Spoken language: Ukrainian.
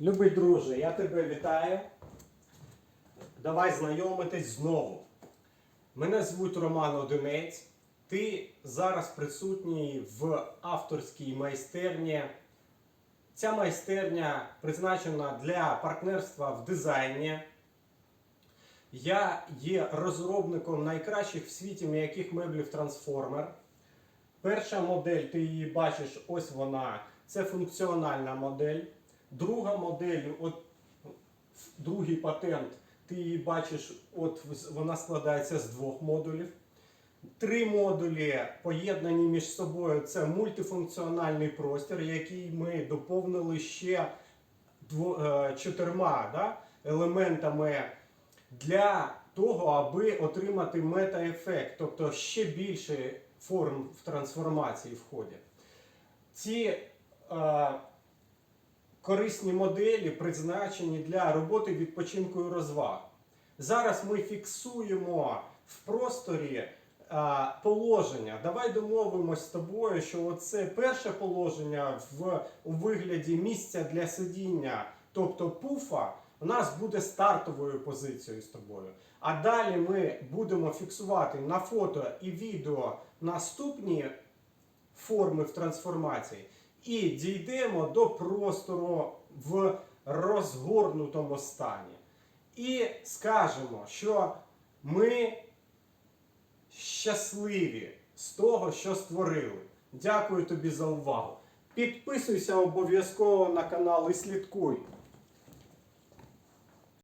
Любий друже, я тебе вітаю. Давай знайомитись знову. Мене звуть Роман Одинець. Ти зараз присутній в авторській майстерні. Ця майстерня призначена для партнерства в дизайні. Я є розробником найкращих в світі м'яких меблів трансформер. Перша модель, ти її бачиш, ось вона. Це функціональна модель. Друга модель, от другий патент, ти її бачиш, от вона складається з двох модулів. Три модулі поєднані між собою. Це мультифункціональний простір, який ми доповнили ще дво- е, чотирма да, елементами для того, аби отримати мета-ефект, тобто ще більше форм в трансформації входять. Ці е, корисні моделі призначені для роботи відпочинку і розваг. Зараз ми фіксуємо в просторі е, положення. Давай домовимось з тобою, що це перше положення в у вигляді місця для сидіння, тобто пуфа, у нас буде стартовою позицією з тобою. А далі ми будемо фіксувати на фото і відео наступні форми в трансформації і дійдемо до простору в розгорнутому стані. І скажемо, що ми щасливі з того, що створили. Дякую тобі за увагу. Підписуйся обов'язково на канал і слідкуй.